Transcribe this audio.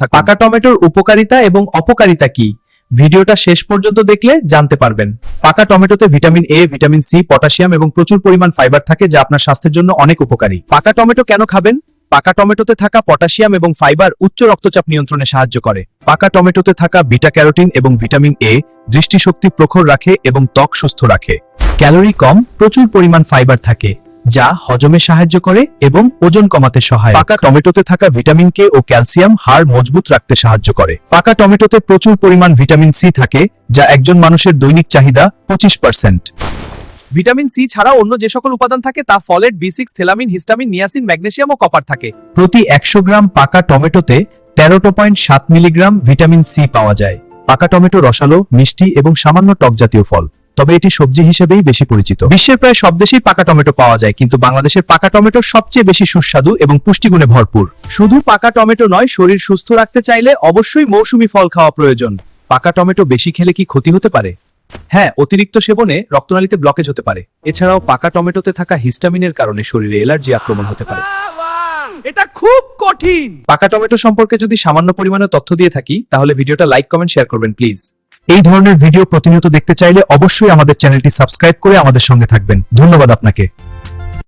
থাকুন। পাকা টমেটোর উপকারিতা এবং অপকারিতা কি? ভিডিওটা শেষ পর্যন্ত দেখলে জানতে পারবেন। পাকা টমেটোতে vitamin A vitamin C potassium এবং প্রচুর পরিমাণ ফাইবার থাকে যা আপনার স্বাস্থ্যের জন্য অনেক উপকারী। পাকা টমেটো কেন খাবেন? পাকা টমেটোতে থাকা পটাশিয়াম এবং ফাইবার উচ্চ রক্তচাপ নিয়ন্ত্রণে সাহায্য করে। পাকা টমেটোতে থাকা বিটা ক্যারোটিন এবং ভিটামিন এ দৃষ্টিশক্তি প্রখর রাখে এবং ত্বক সুস্থ রাখে। ক্যালোরি কম, প্রচুর পরিমাণ ফাইবার থাকে। যা হজমে সাহায্য করে এবং ওজন কমাতে সহায় পাকা টমেটোতে থাকা ভিটামিন কে ও ক্যালসিয়াম হাড় মজবুত রাখতে সাহায্য করে। পাকা টমেটোতে প্রচুর পরিমাণ ভিটামিন সি থাকে, যা একজন মানুষের দৈনিক চাহিদা পঁচিশ পার্সেন্ট ভিটামিন সি ছাড়া অন্য যে সকল উপাদান থাকে, তা folate B six thiamine histamine, niacin magnesium ও কপার থাকে। প্রতি একশো গ্রাম পাকা টমেটোতে তেরোটো পয়েন্ট সাত মিলিগ্রাম ভিটামিন সি পাওয়া যায়। পাকা টমেটো রসালো, মিষ্টি এবং সামান্য টক জাতীয় ফল। তবে এটি সবজি হিসেবেই বেশি পরিচিত। বিশ্বের প্রায় সব দেশেই পাকা টমেটো পাওয়া যায় কিন্তু বাংলাদেশের পাকা টমেটো সবচেয়ে বেশি সুস্বাদু এবং পুষ্টিগুণে ভরপুর। শুধু পাকা টমেটো নয় শরীর সুস্থ রাখতে চাইলে অবশ্যই মৌসুমী ফল খাওয়া প্রয়োজন। পাকা টমেটো বেশি খেলে কি ক্ষতি হতে পারে? হ্যাঁ অতিরিক্ত সেবনে রক্তনালীতে ব্লকেজ হতে পারে। এছাড়াও পাকা টমেটোতে থাকা হিস্টামিনের কারণে শরীরে এলার্জি আক্রমণ হতে পারে। এটা খুব কঠিন! পাকা টমেটো সম্পর্কে যদি সামান্য পরিমাণে তথ্য দিয়ে থাকি তাহলে ভিডিওটা লাইক কমেন্ট শেয়ার করবেন প্লিজ। এই ধরনের ভিডিও প্রতিনিয়ত দেখতে চাইলে অবশ্যই আমাদের চ্যানেলটি সাবস্ক্রাইব করে আমাদের সঙ্গে থাকবেন। ধন্যবাদ আপনাকে।